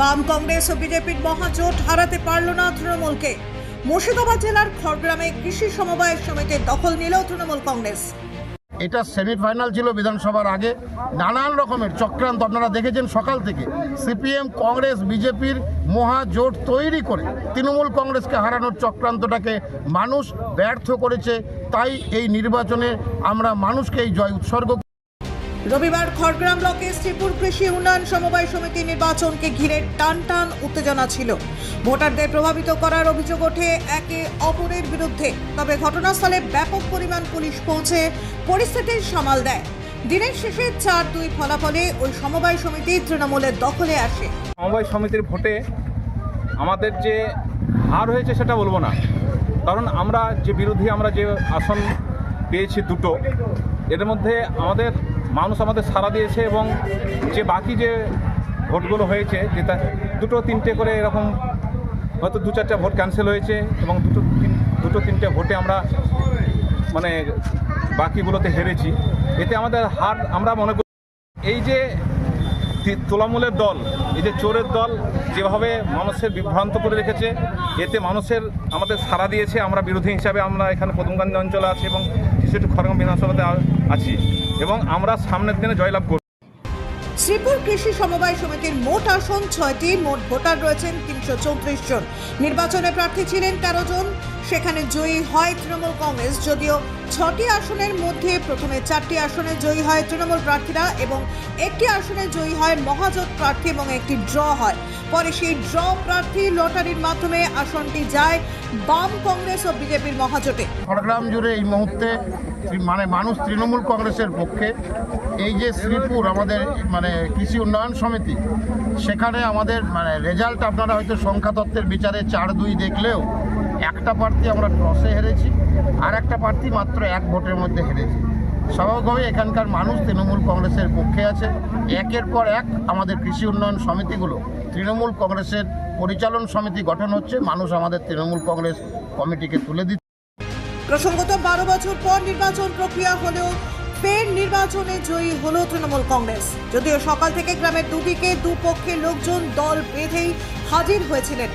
বাম কংগ্রেস ও বিজেপির মহাজোট হারাতে পারল না তৃণমূলকে। মুর্শিদাবাদ জেলার খড়গ্রামে কৃষি সমবায় সমিতির দখল নিল তৃণমূল কংগ্রেস। এটা সেমিফাইনাল ছিল বিধানসভার আগে। নানান রকমের চক্রান্ত আপনারা দেখেছেন সকাল থেকে। সিপিএম, কংগ্রেস, বিজেপির মহাজোট তৈরি করে তৃণমূল কংগ্রেসকে হারানোর চক্রান্তটাকে মানুষ ব্যর্থ করেছে। তাই এই নির্বাচনে আমরা মানুষকে এই জয় উৎসর্গ রবিবার খড়গ্রাম ব্লকে শ্রীপুর কৃষি উন্নয়ন সমবায় সমিতি নির্বাচনকে ঘিরে টান টান উত্তেজনা ছিল। ভোটারদের প্রভাবিত করার অভিযোগ ওঠে একে অপরের বিরুদ্ধে। তবে ঘটনাস্থলে ব্যাপক পরিমাণ পুলিশ পৌঁছে পরিস্থিতির সামাল দেয়। দিনের শেষে চার দুই ফলাফলে ওই সমবায় সমিতি তৃণমূলের দখলে আসে। সমবায় সমিতির ভোটে আমাদের যে হার হয়েছে সেটা বলব না। কারণ আমরা যে বিরোধী আমরা যে আসন পেয়েছি দুটো এর মধ্যে আমাদের মানুষ আমাদের সাড়া দিয়েছে এবং যে বাকি যে ভোটগুলো হয়েছে যেটা দুটো তিনটে করে এরকম হয়তো দু চারটা ভোট ক্যান্সেল হয়েছে এবং দুটো দুটো তিনটে ভোটে আমরা মানে বাকিগুলোতে হেরেছি। এতে আমাদের হার আমরা মনে করি, এই যে তোলামূলের দল, এই যে চোরের দল যেভাবে মানুষের বিভ্রান্ত করে রেখেছে, এতে মানুষের আমাদের সাড়া দিয়েছে, আমরা বিরোধী হিসাবে আমরা এখানে প্রথমগঞ্জ অঞ্চলে আছি এবং শিশুটি খড়গাম বিধানসভাতে আছি এবং আমরা সামনের দিনে জয়লাভ করব শ্রীপুর কৃষি সমবায় সমিতির মোট আসন ছয়টি, মোট ভোটার রয়েছেন তিনশো চৌত্রিশ জন। নির্বাচনে প্রার্থী ছিলেন তেরো জন। সেখানে জয়ী হয় তৃণমূল কংগ্রেস। যদিও ছটি আসনের মধ্যে প্রথমে চারটি আসনে জয়ী হয় তৃণমূল প্রার্থীরা এবং একটি আসনে জয়ী হয় মহাজোট প্রার্থী এবং একটি ড্র হয়। পরে সেই ড্র প্রার্থী লটারির মাধ্যমে আসনটি যায় বাম কংগ্রেস ও বিজেপির মহাজোটে। খড়গ্রাম জুড়ে এই মুহূর্তে মানে মানুষ তৃণমূল কংগ্রেসের পক্ষে। এই যে শ্রীপুর আমাদের মানে কৃষি উন্নয়ন সমিতি, সেখানে আমাদের মানে রেজাল্ট আপনারা হয়তো সংখ্যাতত্ত্বের বিচারে চার দুই দেখলেও একটা প্রার্থী আমরা টসে হেরেছি, আর একটা প্রার্থী মাত্র এক ভোটের মধ্যে হেরেছি। স্বাভাবিকভাবে এখানকার মানুষ তৃণমূল কংগ্রেসের পক্ষে আছে। একের পর এক আমাদের কৃষি উন্নয়ন সমিতিগুলো তৃণমূল কংগ্রেসের পরিচালন সমিতি গঠন হচ্ছে। মানুষ আমাদের তৃণমূল কংগ্রেস কমিটিকে তুলে দিচ্ছে। প্রসঙ্গত বারো বছর পর নির্বাচন প্রক্রিয়া হলেও ফের নির্বাচনে জয়ী হলো তৃণমূল কংগ্রেস। যদিও সকাল থেকে গ্রামের দুদিকে দুপক্ষের লোকজন দল বেঁধেই হাজির হয়েছিলেন।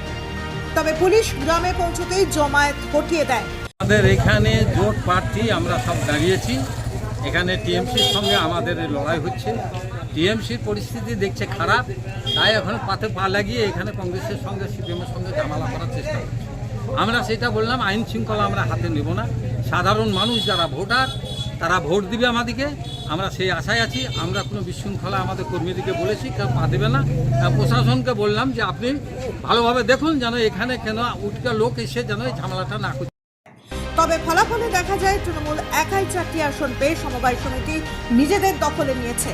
তবে পুলিশ গ্রামে পৌঁছতেই জমায়েত হটিয়ে দেয়। আমাদের এখানে জোট প্রার্থী আমরা সব দাঁড়িয়েছি। এখানে টিএমসির সঙ্গে আমাদের লড়াই হচ্ছে। টিএমসির পরিস্থিতি দেখছে খারাপ, তাই এখন পাতে পা লাগিয়ে এখানে কংগ্রেসের সঙ্গে, সিপিএমের সঙ্গে ঝামেলা করার চেষ্টা করছে। আমরা সেটা বললাম, আইন শৃঙ্খলা আমরা হাতে নেব না। সাধারণ মানুষ যারা ভোটার তারা ভোট দিবে আমাদেরকে। আমরা সেই আশায় আছি। আমরা কোনো বিশৃঙ্খলা আমাদের কর্মীদেরকে বলেছি, কেউ পা দেবে না। প্রশাসনকে বললাম যে আপনি ভালোভাবে দেখুন যেন এখানে কেন উঠকা লোক এসে যেন এই ঝামেলাটা না করতে তবে ফলাফলে দেখা যায় তৃণমূল একাই চারটি আসন পেয়ে সমবায় সমিতি নিজেদের দখলে নিয়েছে।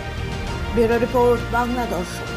ব্যুরো রিপোর্ট, বাংলা দর্শন।